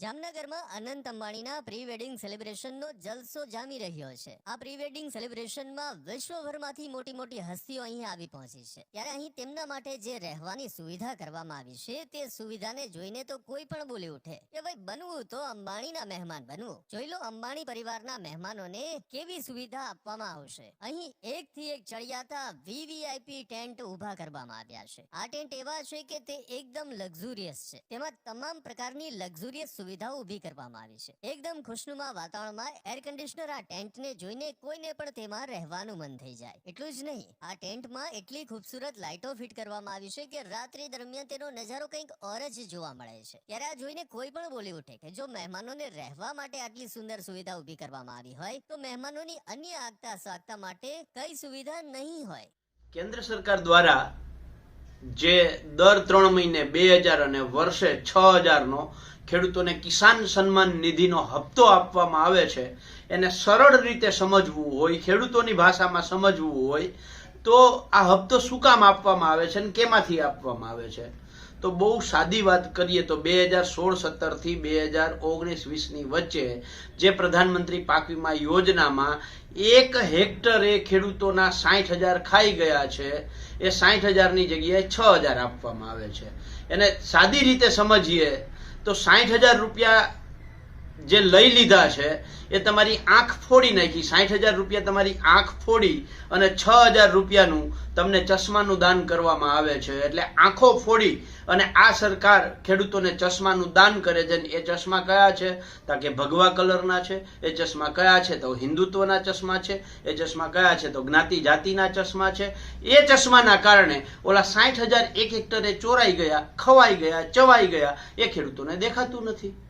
જામનગરમાં અનંત અંબાણીના pre wedding સેલિબ્રેશનનો જલસો જામી રહ્યો છે. આ પ્રી વેડિંગ સેલિબ્રેશનમાં વિશ્વભરમાંથી મોટી મોટી હસ્તીઓ અહીં આવી પહોંચી છે. ત્યારે અહીં તેમના માટે જે રહેવાની સુવિધા કરવામાં આવી છે, તે સુવિધાને જોઈને તો કોઈ પણ બોલી ઉઠે કે ભાઈ, બનવું તો અંબાણીના મહેમાન બનવું. જોઈ લો, અંબાણી પરિવારના મહેમાનોને કેવી સુવિધા આપવામાં આવશે. અહીં એક થી એક ચડિયાતા વીવીઆઈપી ટેન્ટ ઊભા કરવામાં આવ્યા છે. આ ટેન્ટ એવા છે કે તે એકદમ લક્ઝુરિયસ છે. તેમાં તમામ પ્રકારની લક્ઝુરિયસ સુવિધાઓ ઊભી કરવામાં આવી છે. એકદમ ખુશનુમા વાતાવરણમાં એર કન્ડિશનર આ ટેન્ટને જોઈને કોઈને પણ તેમાં રહેવાનું મન થઈ જાય. એટલું જ નહીં, આ ટેન્ટમાં એટલી ખૂબસૂરત લાઇટો ફિટ કરવામાં આવી છે કે રાત્રિ દરમિયાન તેનો નજારો કંઈક ઓર જ જોવા મળે છે. ત્યારે આ જોઈને કોઈ પણ બોલી ઉઠે કે જો મહેમાનોને રહેવા માટે આટલી સુંદર સુવિધા ઊભી કરવામાં આવી હોય, તો મહેમાનોની અન્ય આગતા સ્વાગતા માટે કઈ સુવિધા નહીં હોય. કેન્દ્ર સરકાર દ્વારા જે દર ત્રણ મહિને બે હજાર અને વર્ષે છ હજારનો ખેડૂતોને કિસાન સન્માન નિધિનો હપ્તો આપવામાં આવે છે. એને સરળ રીતે સમજવું હોય, ખેડૂતોની ભાષામાં સમજવું હોય, તો આ હપ્તો શું કામ આપવામાં આવે છે અને કેમાંથી આપવામાં આવે છે? તો બહુ સાદી વાત કરીએ તો બે હજાર સોળ સત્તરથી બે હજાર ઓગણીસ વીસની વચ્ચે જે પ્રધાનમંત્રી પાક વીમા યોજનામાં એક હેક્ટરે ખેડૂતોના સાઠ હજાર ખાઈ ગયા છે, એ સાઠ હજારની જગ્યાએ છ હજાર આપવામાં આવે છે. એને સાદી રીતે સમજીએ તો સાઠ હજાર રૂપિયા જે લઈ લીધા છે, એ તમારી આંખ ફોડી નાખી. સાઠ હજાર રૂપિયા તમારી આંખ ફોડી અને છ હજાર રૂપિયાનું તમને ચશ્માનું દાન કરવામાં આવે છે. એટલે આંખો ફોડી અને આ સરકાર ખેડૂતોને ચશ્માનું દાન કરે છે. એ ચશ્મા કયા છે? તો કે ભગવા કલરના છે. એ ચશ્મા કયા છે? તો હિન્દુત્વના ચશ્મા છે. એ ચશ્મા કયા છે? તો જ્ઞાતિ જાતિના ચશ્મા છે. એ ચશ્માના કારણે ઓલા સાઠ હજાર એક હેક્ટરે ચોરાઈ ગયા, ખવાઈ ગયા, ચવાઈ ગયા. એ ખેડૂતોને દેખાતું નથી.